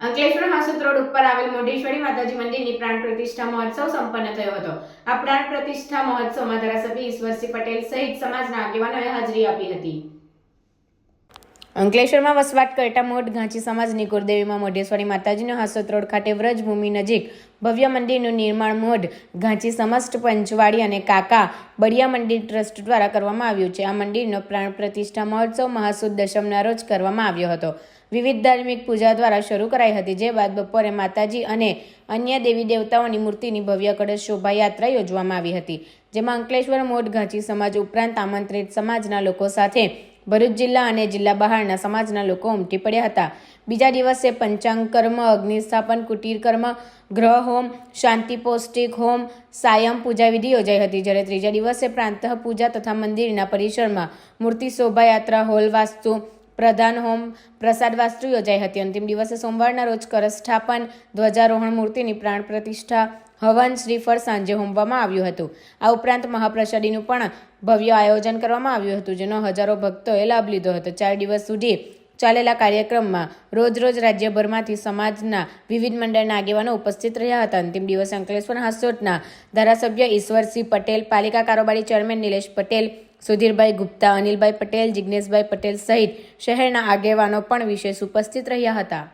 Ankleshwar હાસુદ road ઉપર આવેલ મોઢેશ્વરી માતાજી મંદિરની પ્રાણ પ્રતિષ્ઠા મહોત્સવ સંપન્ન થયો હતો. આ પ્રાણ પ્રતિષ્ઠા મહોત્સવમાં ધારાસભ્ય ઈશ્વરસિંહ પટેલ સહિત સમાજના આગેવાનોએ હાજરી આપી હતી. અંકલેશ્વરમાં વસવાટ કરતા મોઢ ઘાંચી સમાજની કુળદેવીમાં મોઢેશ્વરી માતાજીનો હાસોદ રોડ ખાતે વ્રજભૂમિ નજીક ભવ્ય મંદિરનું નિર્માણ મોઢ ઘાંચી સમસ્ત પંચવાડી અને કાકા બળિયા મંદિર ટ્રસ્ટ દ્વારા કરવામાં આવ્યું છે. આ મંદિરનો પ્રાણ પ્રતિષ્ઠા મહોત્સવ મહાસુદ દશમના રોજ કરવામાં આવ્યો હતો. વિવિધ ધાર્મિક પૂજા દ્વારા શરૂ કરાઈ હતી. જે બાદ બપોરે માતાજી અને અન્ય દેવી દેવતાઓની મૂર્તિની ભવ્ય કળશ શોભાયાત્રા યોજવામાં આવી હતી. જેમાં અંકલેશ્વર મોઢ ઘાંચી સમાજ ઉપરાંત આમંત્રિત સમાજના લોકો સાથે ભરૂચ જિલ્લા અને જિલ્લા બહારના સમાજના લોકો ઉમટી પડ્યા હતા. બીજા દિવસે પંચાંગ કર્મ, અગ્નિસ્થાપન, કુટીર કર્મ, ગ્રહ હોમ, શાંતિ પૌષ્ટિક હોમ, સાયમ પૂજા વિધિ યોજાઈ હતી. જ્યારે ત્રીજા દિવસે પ્રાંતઃ પૂજા તથા મંદિરના પરિસરમાં મૂર્તિ શોભાયાત્રા, હોલ વાસ્તુ પ્રધાન હોમ પ્રસાદ વાસ્તુ યોજાઈ હતી. અંતિમ દિવસે સોમવારના રોજ કરસ્થાપન ધ્વજારોહણ મૂર્તિની પ્રાણ પ્રતિષ્ઠા હવન શ્રીફળ સાંજે હોમવામાં આવ્યું હતું. આ ઉપરાંત મહાપ્રસાદીનું પણ ભવ્ય આયોજન કરવામાં આવ્યું હતું, જેનો હજારો ભક્તોએ લાભ લીધો હતો. ચાર દિવસ સુધી ચાલેલા કાર્યક્રમમાં રોજ રોજ રાજ્યભરમાંથી સમાજના વિવિધ મંડળના આગેવાનો ઉપસ્થિત રહ્યા હતા. અંતિમ દિવસે અંકલેશ્વર હાસોટના ધારાસભ્ય ઈશ્વરસિંહ પટેલ, પાલિકા કારોબારી ચેરમેન નિલેશ પટેલ સુધીરભાઈ ગુપ્તા અનિલભાઈ પટેલ જિજ્ઞેશભાઈ પટેલ સહિત શહેરના આગેવાનો પણ વિશેષ ઉપસ્થિત રહ્યા હતા.